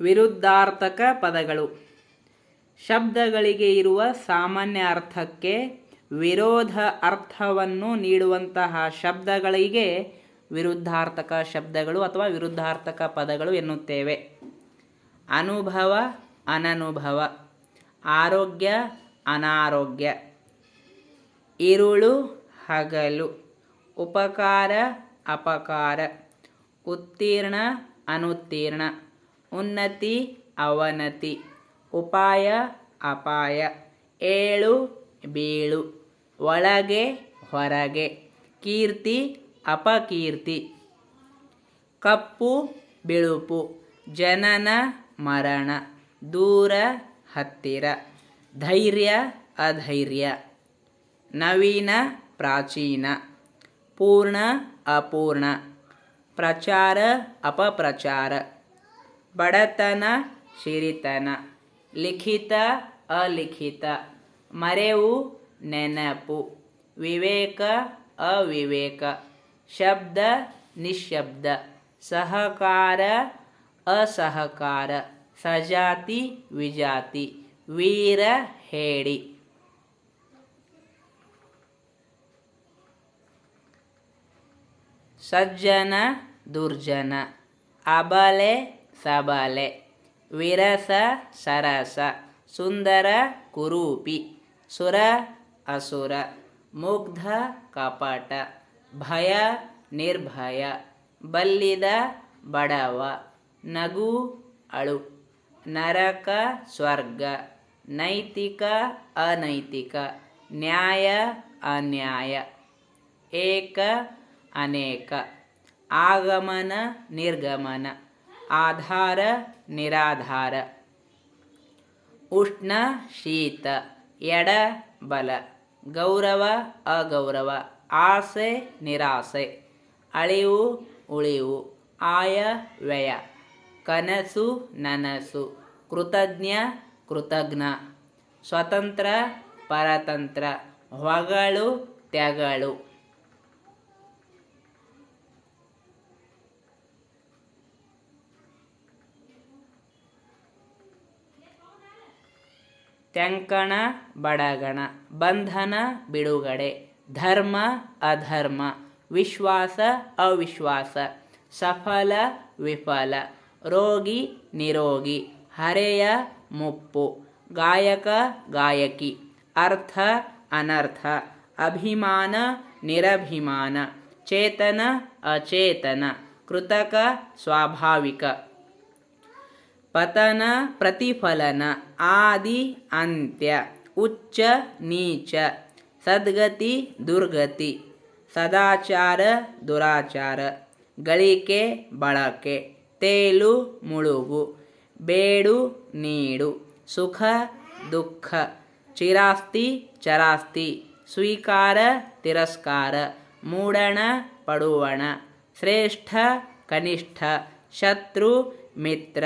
ವಿರುದ್ಧಾರ್ಥಕ ಪದಗಳು. ಶಬ್ದಗಳಿಗೆ ಇರುವ ಸಾಮಾನ್ಯ ಅರ್ಥಕ್ಕೆ ವಿರೋಧ ಅರ್ಥವನ್ನು ನೀಡುವಂತಹ ಶಬ್ದಗಳಿಗೆ ವಿರುದ್ಧಾರ್ಥಕ ಶಬ್ದಗಳು ಅಥವಾ ವಿರುದ್ಧಾರ್ಥಕ ಪದಗಳು ಎನ್ನುತ್ತೇವೆ. ಅನುಭವ, ಅನನುಭವ. ಆರೋಗ್ಯ, ಅನಾರೋಗ್ಯ. ಇರುಳು, ಹಗಲು. ಉಪಕಾರ, ಅಪಕಾರ. ಉತ್ತೀರ್ಣ, ಅನುತ್ತೀರ್ಣ. ಉನ್ನತಿ, ಅವನತಿ. ಉಪಾಯ, ಅಪಾಯ. ಏಳು, ಬೀಳು. ಒಳಗೆ, ಹೊರಗೆ. ಕೀರ್ತಿ, ಅಪಕೀರ್ತಿ. ಕಪ್ಪು, ಬಿಳುಪು. ಜನನ, ಮರಣ. ದೂರ, ಹತ್ತಿರ. ಧೈರ್ಯ, ಅಧೈರ್ಯ. ನವೀನ, ಪ್ರಾಚೀನ. ಪೂರ್ಣ, ಅಪೂರ್ಣ. ಪ್ರಚಾರ, ಅಪಪ್ರಚಾರ. ಬಡತನ, ಶಿರಿತನ. ಲಿಖಿತ, ಅಲಿಖಿತ. ಮರೆವು, ನೆನಪು. ವಿವೇಕ, ಅವಿವೇಕ. ಶಬ್ದ, ನಿಶಬ್ದ. ಸಹಕಾರ, ಅಸಹಕಾರ. ಸಜಾತಿ, ವಿಜಾತಿ. ವೀರ, ಹೇಡಿ. ಸಜ್ಜನ, ದುರ್ಜನ. ಅಬಲೆ ಸಬಲೆ. ವಿರಸ ಸರಸ. ಸುಂದರ ಕುರೂಪಿ. ಸುರ ಅಸುರ. ಮುಗ್ಧ ಕಪಟ. ಭಯ ನಿರ್ಭಯ. ಬಲ್ಲಿದ ಬಡವ. ನಗು ಅಳು. ನರಕ ಸ್ವರ್ಗ. ನೈತಿಕ ಅನೈತಿಕ. ನ್ಯಾಯ ಅನ್ಯಾಯ. ಏಕ ಅನೇಕ. ಆಗಮನ ನಿರ್ಗಮನ. ಆಧಾರ ನಿರಾಧಾರ. ಉಷ್ಣ ಶೀತ, ಎಡ ಬಲ, ಗೌರವ ಅಗೌರವ, ಆಸೆ ನಿರಾಸೆ, ಅಳಿವು ಉಳಿವು, ಆಯ ವ್ಯಯ, ಕನಸು ನನಸು, ಕೃತಜ್ಞ ಕೃತಜ್ಞ, ಸ್ವತಂತ್ರ ಪರತಂತ್ರ, ಹೊಗಳು ತ್ಯಗಳು ತ್ಯಂಕಣ, ಬಡಗಣ, ಬಂಧನ, ಬಿಡುಗಡೆ, ಧರ್ಮ, ಅಧರ್ಮ, ವಿಶ್ವಾಸ, ಅವಿಶ್ವಾಸ, ಸಫಲ, ವಿಫಲ, ರೋಗಿ, ನಿರೋಗಿ, ಹರೆಯ, ಮುಪ್ಪು, ಗಾಯಕ, ಗಾಯಕಿ, ಅರ್ಥ, ಅನರ್ಥ, ಅಭಿಮಾನ, ನಿರಭಿಮಾನ, ಚೇತನ, ಅಚೇತನ, ಕೃತಕ, ಸ್ವಾಭಾವಿಕ. ಪತನ ಪ್ರತಿಫಲನ ಆದಿ ಅಂತ್ಯ ಉಚ್ಚ ನೀಚ ಸದ್ಗತಿ ದುರ್ಗತಿ ಸದಾಚಾರ ದುರಾಚಾರ ಗಳಿಕೆ ಬಳಕೆ ತೇಲು ಮುಳುಗು ಬೇಡು ನೀಡು ಸುಖ ದುಃಖ ಚಿರಾಸ್ತಿ ಚರಾಸ್ತಿ ಸ್ವೀಕಾರ ತಿರಸ್ಕಾರ ಮೂಡಣ ಪಡುವಣ ಶ್ರೇಷ್ಠ ಕನಿಷ್ಠ ಶತ್ರು ಮಿತ್ರ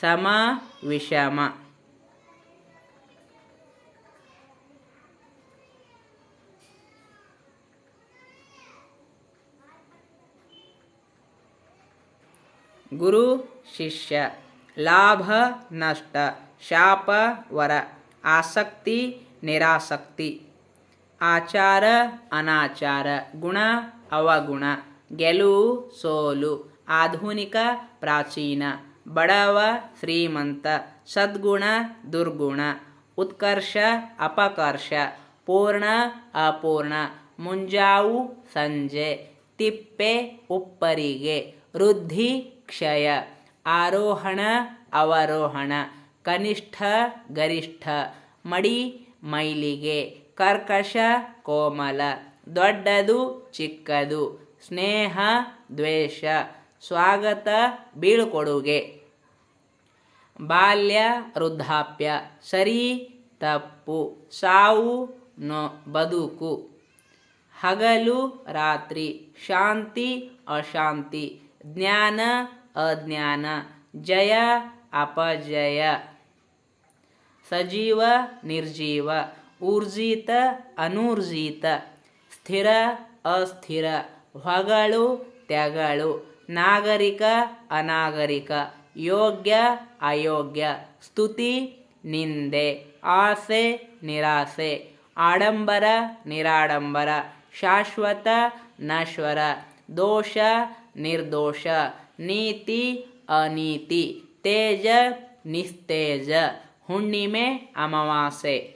ಸಮ ವಿಷಮ. ಗುರು, ಶಿಷ್ಯ, ಲಾಭ, ನಷ್ಟ, ಶಾಪ, ವರ, ಆಸಕ್ತಿ, ನಿರಾಸಕ್ತಿ. ಆಚಾರ, ಅನಾಚಾರ, ಗುಣ, ಅವಗುಣ, ಗೆಲುವು, ಸೋಲು, ಆಧುನಿಕ, ಪ್ರಾಚೀನ. ಬಡವ, ಶ್ರೀಮಂತ, ಸದ್ಗುಣ, ದುರ್ಗುಣ, ಉತ್ಕರ್ಷ, ಅಪಕರ್ಷ, ಪೂರ್ಣ, ಅಪೂರ್ಣ, ಮುಂಜಾವು, ಸಂಜೆ, ತಿಪ್ಪೆ, ಉಪ್ಪರಿಗೆ, ವೃದ್ಧಿ, ಕ್ಷಯ, ಆರೋಹಣ, ಅವರೋಹಣ, ಕನಿಷ್ಠ, ಗರಿಷ್ಠ, ಮಡಿ, ಮೈಲಿಗೆ, ಕರ್ಕಶ, ಕೋಮಲ, ದೊಡ್ಡದು, ಚಿಕ್ಕದು, ಸ್ನೇಹ, ದ್ವೇಷ ಸ್ವಾಗತ ಬೀಳ್ಕೊಡುಗೆ. ಬಾಲ್ಯ ವೃದ್ಧಾಪ್ಯ. ಸರಿ, ತಪ್ಪು. ಸಾವು, ನೊ, ಬದುಕು. ಹಗಲು, ರಾತ್ರಿ. ಶಾಂತಿ, ಅಶಾಂತಿ. ಜ್ಞಾನ, ಅಜ್ಞಾನ. ಜಯ, ಅಪಜಯ. ಸಜೀವ, ನಿರ್ಜೀವ. ಊರ್ಜಿತ, ಅನೂರ್ಜಿತ. ಸ್ಥಿರ, ಅಸ್ಥಿರ. ಹೊಗಳು ತ್ಯಗಳು ನಾಗರಿಕ, ಅನಾಗರಿಕ, ಯೋಗ್ಯ, ಅಯೋಗ್ಯ, ಸ್ತುತಿ, ನಿಂದೆ, ಆಸೆ, ನಿರಾಸೆ, ಆಡಂಬರ, ನಿರಾಡಂಬರ, ಶಾಶ್ವತ, ನಶ್ವರ, ದೋಷ, ನಿರ್ದೋಷ, ನೀತಿ, ಅನೀತಿ, ತೇಜ, ನಿಸ್ತೇಜ, ಹುಣ್ಣಿಮೆ, ಅಮಾವಾಸ್ಯೆ.